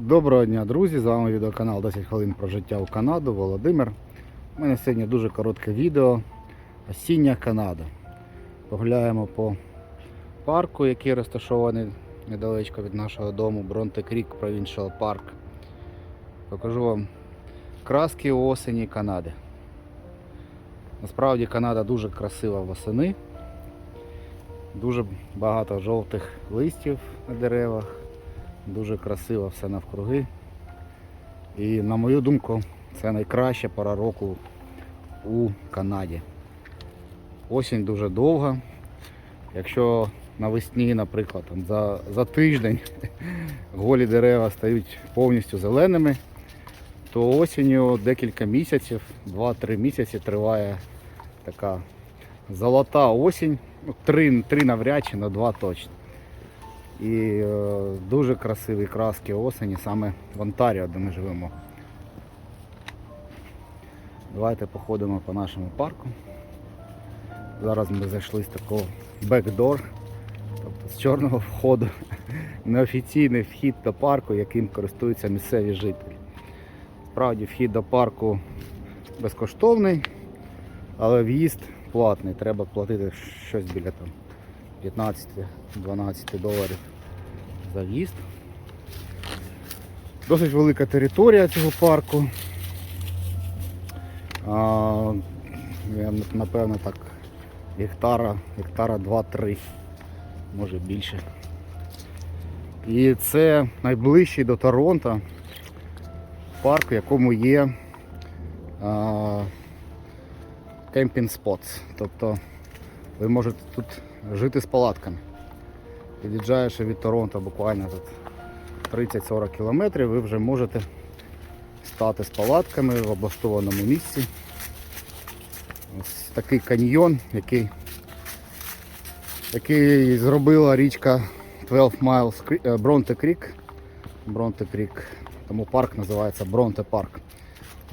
Доброго дня, друзі! З вами відеоканал 10 хвилин про життя у Канаду, Володимир. У мене сьогодні дуже коротке відео. Осіння Канада. Погуляємо по парку, який розташований недалечко від нашого дому, Бронте Крік Provincial Park. Покажу вам краски осені Канади. Насправді Канада дуже красива восени. Дуже багато жовтих листів на деревах. Дуже красиво все навкруги. І на мою думку, це найкраща пора року у Канаді. Осінь дуже довга. Якщо навесні, наприклад, там, за, за тиждень голі дерева стають повністю зеленими, то осінню декілька місяців, 2-3 місяці триває така золота осінь. Ну, Три, три навряд чи на два точно. І е, дуже красиві краски осені саме в Онтаріо, де ми живемо. Давайте походимо по нашому парку. Зараз ми зайшли з такого backdoor, тобто з чорного входу, неофіційний вхід до парку, яким користуються місцеві жителі. Справді вхід до парку безкоштовний, але в'їзд платний. Треба платити щось біля там 15-12 доларів за в'їзд. Досить велика територія цього парку. Напевно так гектара, гектара 2-3, може більше. І це найближчий до Торонто парк, в якому є кемпінг спотс. Тобто ви можете тут жити з палатками. Під'їжджаєш від Торонто буквально тут 30-40 кілометрів, ви вже можете стати з палатками в облаштованому місці. Ось такий каньйон, який, який зробила річка 12 Miles Creek- Бронте Крік. Бронте Крік. Тому парк називається Бронте Парк.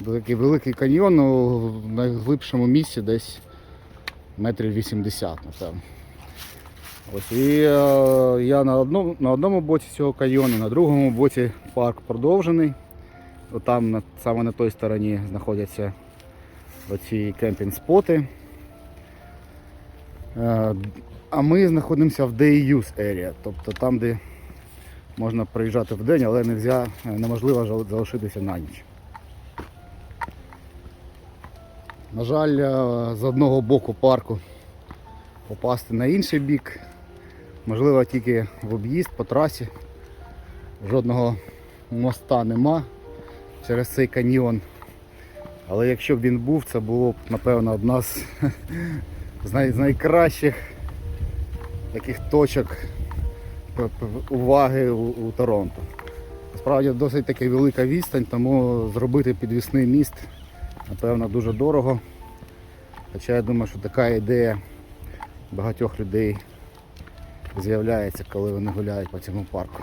Такий великий каньйон у найглибшому місці десь метрів 80, напевно. Ось, і е, я на одному, на одному боці цього каньйону, на другому боці парк продовжений. От Там саме на той стороні знаходяться оці кемпінг-споти. Е, а ми знаходимося в Day Use Area, тобто там, де можна приїжджати в день, але нельзя, неможливо залишитися на ніч. На жаль, е, з одного боку парку попасти на інший бік. Можливо, тільки в об'їзд по трасі. Жодного моста нема через цей каньйон. Але якщо б він був, це було б, напевно, одна з, з, най, з найкращих таких точок уваги у, у Торонто. Насправді досить таки велика відстань, тому зробити підвісний міст, напевно, дуже дорого. Хоча я думаю, що така ідея багатьох людей з'являється, коли вони гуляють по цьому парку.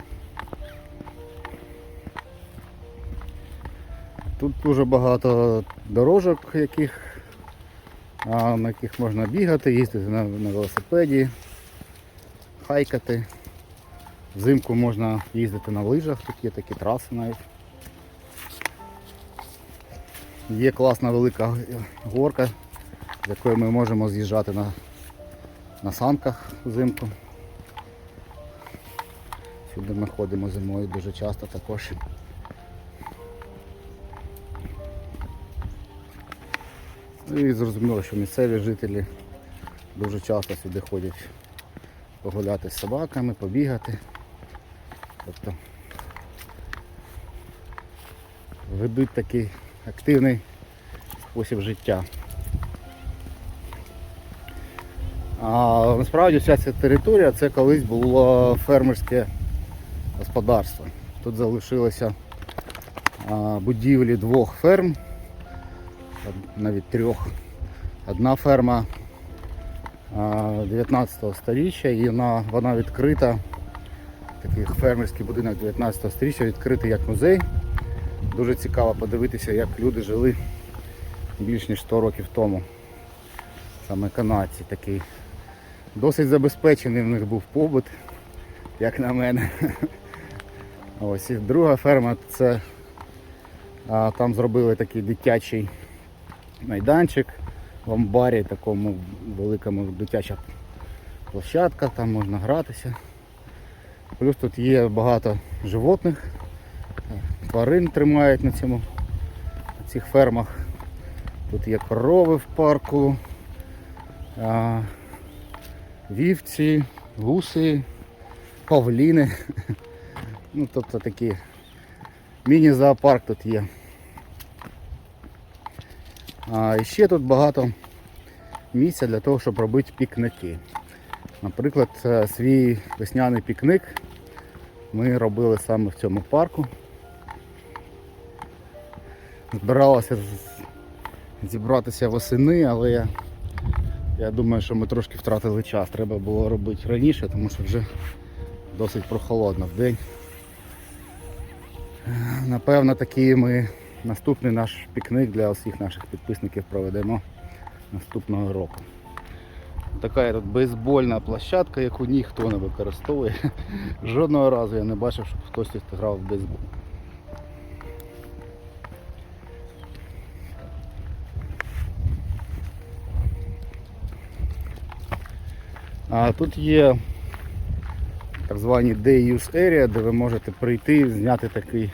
Тут дуже багато дорожок, яких, на яких можна бігати, їздити на, на велосипеді, хайкати. Взимку можна їздити на лижах, тут є такі траси навіть. Є класна велика горка, з якої ми можемо з'їжджати на, на санках взимку. Сюди ми ходимо зимою дуже часто також. Ну І зрозуміло, що місцеві жителі дуже часто сюди ходять погуляти з собаками, побігати. Тобто ведуть такий активний спосіб життя. А насправді вся ця територія це колись було фермерське господарство. Тут залишилося будівлі двох ферм, навіть трьох. Одна ферма 19 століття і вона, вона відкрита, такий фермерський будинок 19 століття відкритий як музей. Дуже цікаво подивитися, як люди жили більш ніж 100 років тому. Саме канадці такий. Досить забезпечений в них був побут, як на мене. Ось і друга ферма це а, там зробили такий дитячий майданчик в амбарі, такому великому дитяча площадка, там можна гратися. Плюс тут є багато животних, тварин тримають на цьому на цих фермах. Тут є корови в парку, а, вівці, гуси, павліни. Ну, тобто такий міні-зоопарк тут є. А і ще тут багато місця для того, щоб робити пікники. Наприклад, е, свій весняний пікник ми робили саме в цьому парку. Збиралося зібратися восени, але я, я думаю, що ми трошки втратили час. Треба було робити раніше, тому що вже досить прохолодно в день. Напевно, такий ми наступний наш пікник для усіх наших підписників проведемо наступного року. Така тут бейсбольна площадка, яку ніхто не використовує. Жодного разу я не бачив, щоб хтось грав в бейсбол. А тут є так звані Day Use Area, де ви можете прийти, зняти такий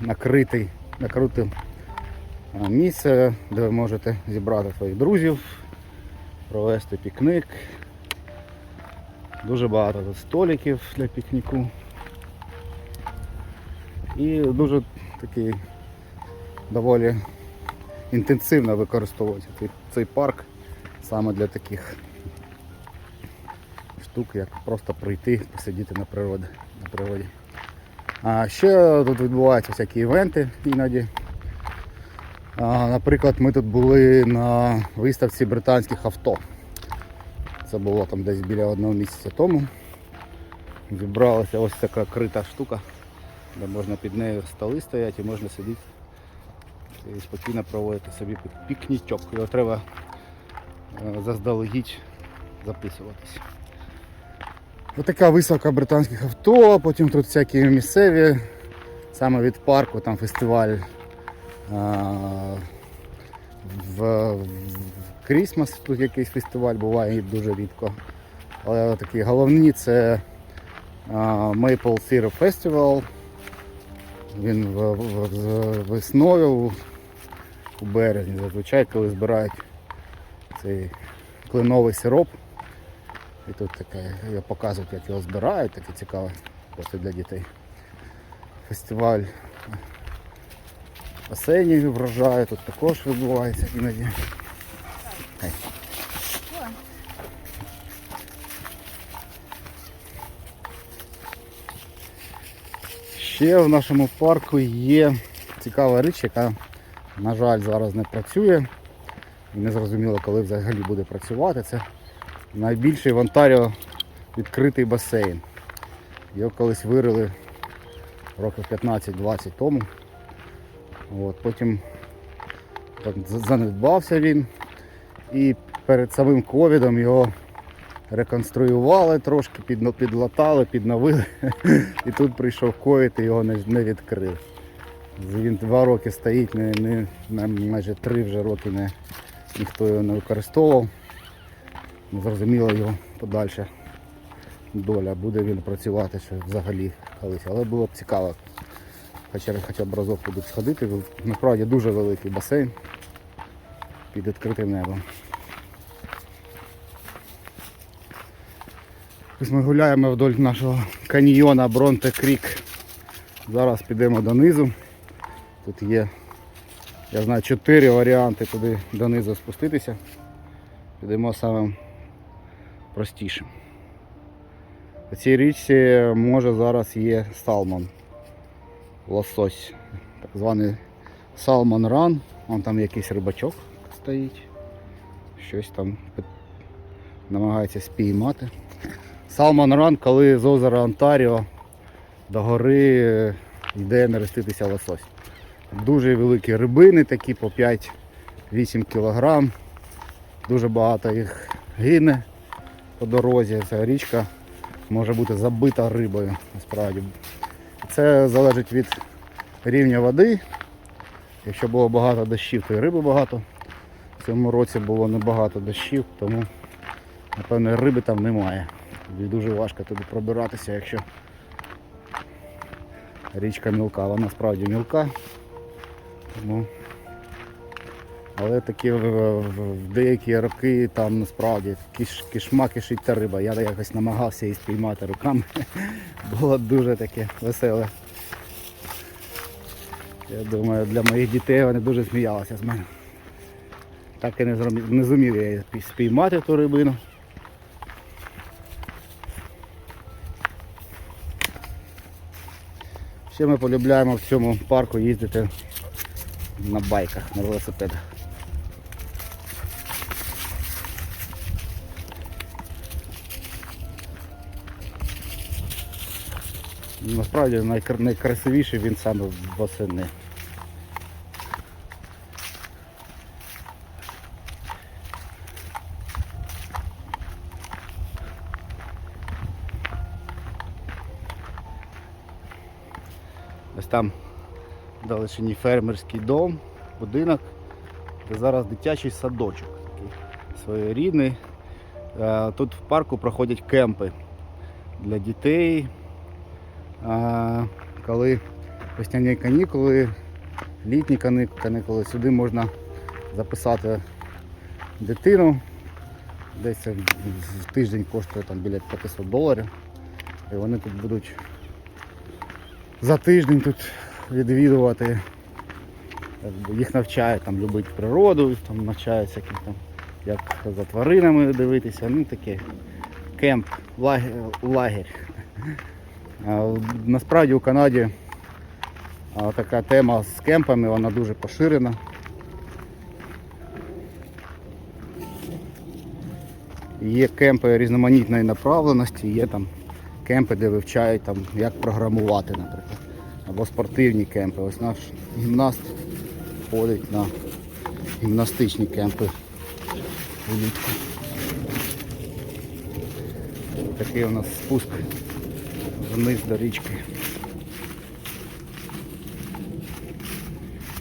накритий, накрите місце, де ви можете зібрати своїх друзів, провести пікник. Дуже багато тут столиків для пікніку. І дуже такий доволі інтенсивно використовується цей, парк саме для таких штук, як просто прийти, посидіти на природі. На природі. А ще тут відбуваються всякі івенти іноді. А, наприклад, ми тут були на виставці британських авто. Це було там десь біля одного місяця тому. Зібралася ось така крита штука, де можна під нею столи стоять і можна сидіти і спокійно проводити собі пік- пікнічок. Його треба е, заздалегідь записуватись. Ось така виставка британських авто, потім тут всякі місцеві, саме від парку, там фестиваль а, в, в Крісмас, тут якийсь фестиваль буває дуже рідко. Але такі головні це а, Maple Syrup Festival. Він в, в, з весною у березні, зазвичай, коли збирають цей кленовий сироп. І тут таке, я показують, як його збирають, таке цікаве просто для дітей. Фестиваль басейнів врожаю, тут також відбувається іноді. Ще в нашому парку є цікава річ, яка, на жаль, зараз не працює. І не зрозуміло, коли взагалі буде працювати. Це найбільший в Онтаріо відкритий басейн. Його колись вирили років 15-20 тому. От, потім занедбався він. І перед самим ковідом його реконструювали трошки, підлатали, підновили. І тут прийшов ковід і його не, не відкрив. Він два роки стоїть, не, не, майже три вже роки не, ніхто його не використовував. Зрозуміло його подальша доля, буде він працювати ще взагалі колись. Але було б цікаво хоча, хоча б разок туди сходити. Насправді дуже великий басейн під відкритим небом. Ось ми гуляємо вдоль нашого каньйона Бронте Крік. Зараз підемо донизу. Тут є, я знаю, чотири варіанти туди донизу спуститися. Підемо самим простішим. У цій річці може зараз є салмон. Лосось. Так званий салмон ран. Вон там якийсь рибачок стоїть. Щось там намагається спіймати. Салмон ран, коли з озера Онтаріо до гори е, йде нереститися лосось. Дуже великі рибини, такі по 5-8 кілограм. Дуже багато їх гине по дорозі. Ця річка може бути забита рибою. Насправді Це залежить від рівня води. Якщо було багато дощів, то і риби багато. В цьому році було небагато дощів, тому напевно риби там немає. І дуже важко туди пробиратися, якщо річка мілка, вона справді мілка. Тому... Але такі в, в- деякі роки там насправді кіш, кішма кишить та риба. Я якось намагався її спіймати руками. Було дуже таке веселе. Я думаю, для моїх дітей вони дуже сміялися з мене. Так і не зрозумів, не зумів я спіймати ту рибину. Ще ми полюбляємо в цьому парку їздити на байках, на велосипедах. Насправді найкр- найкрасивіший він саме восени. Ось там в далечині фермерський дом, будинок, де зараз дитячий садочок такий своєрідний. Е, Тут в парку проходять кемпи для дітей. Коли весняні канікули, літні канікули, сюди можна записати дитину. Десь в тиждень коштує там біля 500 доларів. І вони тут будуть за тиждень тут відвідувати. Їх навчають там любити природу, там навчають всяких там, як за тваринами дивитися. Ну таке кемп, лагерь. лагерь. Насправді у Канаді така тема з кемпами, вона дуже поширена. Є кемпи різноманітної направленості, є там кемпи, де вивчають там, як програмувати, наприклад. Або спортивні кемпи. Ось наш гімнаст ходить на гімнастичні кемпи влітку. Такий у нас спуск вниз до річки.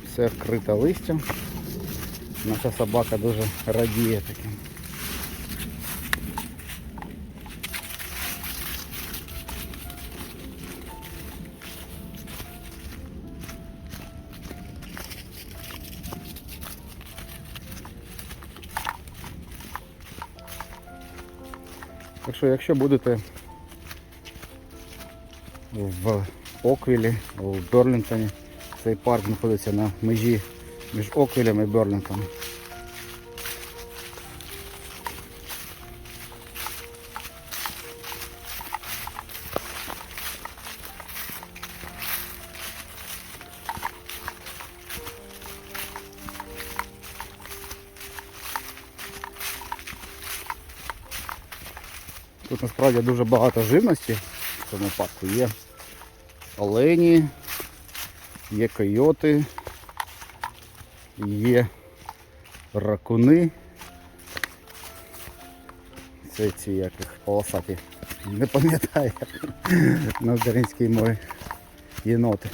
Все вкрито листям. Наша собака дуже радіє таким. Так що, якщо будете в Оквілі, в Берлінтоні, цей парк знаходиться на межі між Оквілем і Берлінтоном. Тут насправді дуже багато живності в цьому парку. Є олені, є койоти, є ракуни. Це ці яких полосаті. Не пам'ятаю на українській мові. Єноти.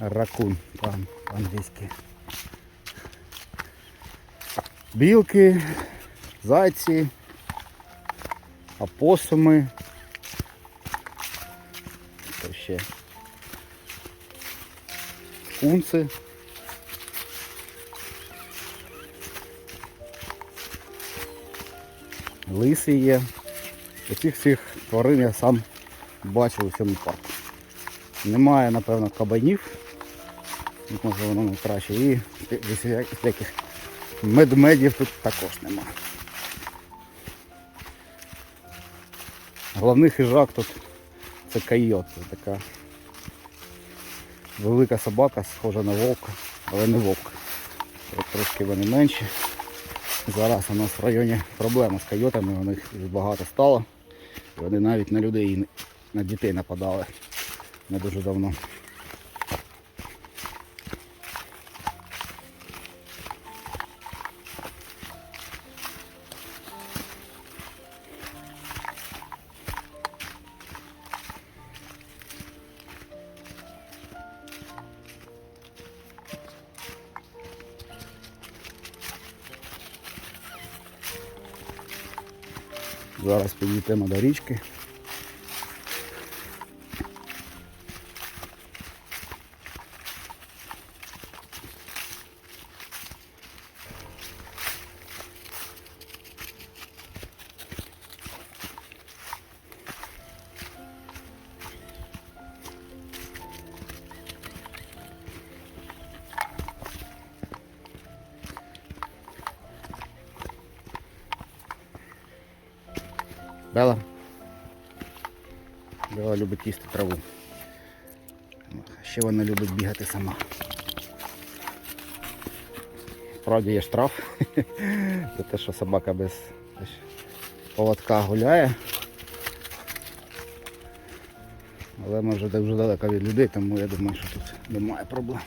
Ракун там по-англійськи. Білки, зайці, опосуми. Ще? Кунци. Лиси є. Таких всіх тварин я сам бачив у цьому парку. Немає, напевно, кабанів. Може воно найкраще. І всяких медмедів тут також немає. Головний хижак тут це койот. Це така велика собака, схожа на вовка, але не вовк. Трошки вони менші. Зараз у нас в районі проблема з койотами, у них багато стало. Вони навіть на людей на дітей нападали не дуже давно. Зараз підійдемо до річки. Бела. Бела любить їсти траву. Ще вона любить бігати сама. Справді є штраф за те, що собака без поводка гуляє. Але ми вже дуже далеко від людей, тому я думаю, що тут немає проблем.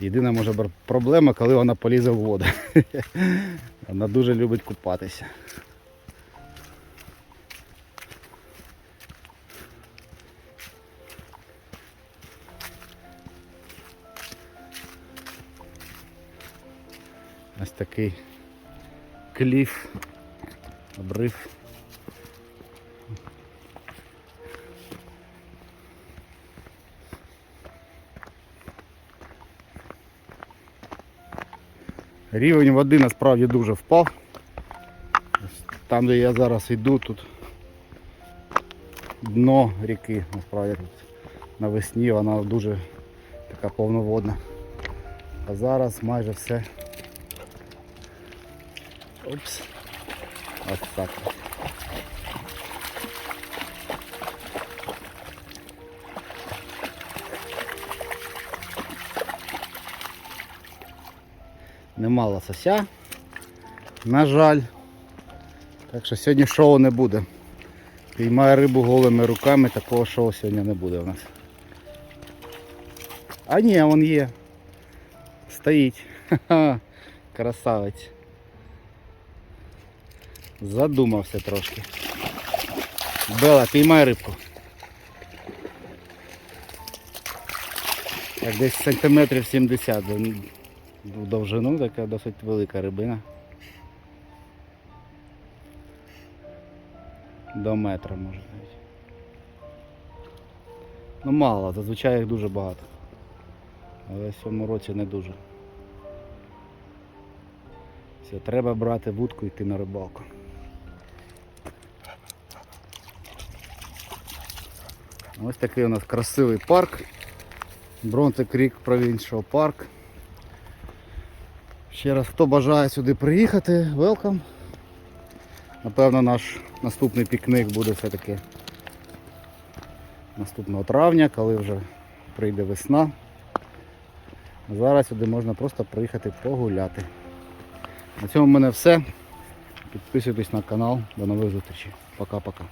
Єдина може проблема, коли вона полізе в воду. Вона дуже любить купатися. Ось такий кліф, обрив. Рівень води насправді дуже впав. Там, де я зараз йду, тут дно ріки, насправді тут навесні вона дуже така повноводна. А зараз майже все. Опс. Ось так. Нема лосося, на жаль. Так що сьогодні шоу не буде. Піймаю рибу голими руками, такого шоу сьогодні не буде у нас. А ні, він є. Стоїть. Ха-ха. Красавець. Задумався трошки. Бела, піймай рибку. Так, десь сантиметрів 70 в довжину, така досить велика рибина. До метра може навіть. Ну мало, зазвичай їх дуже багато. Але в цьому році не дуже. Все, треба брати вудку і йти на рибалку. Ось такий у нас красивий парк. Бронтик Рік Провіншал парк. Ще раз, хто бажає сюди приїхати, welcome. Напевно, наш наступний пікник буде все-таки наступного травня, коли вже прийде весна. Зараз сюди можна просто приїхати погуляти. На цьому в мене все. Підписуйтесь на канал. До нових зустрічей. Пока-пока.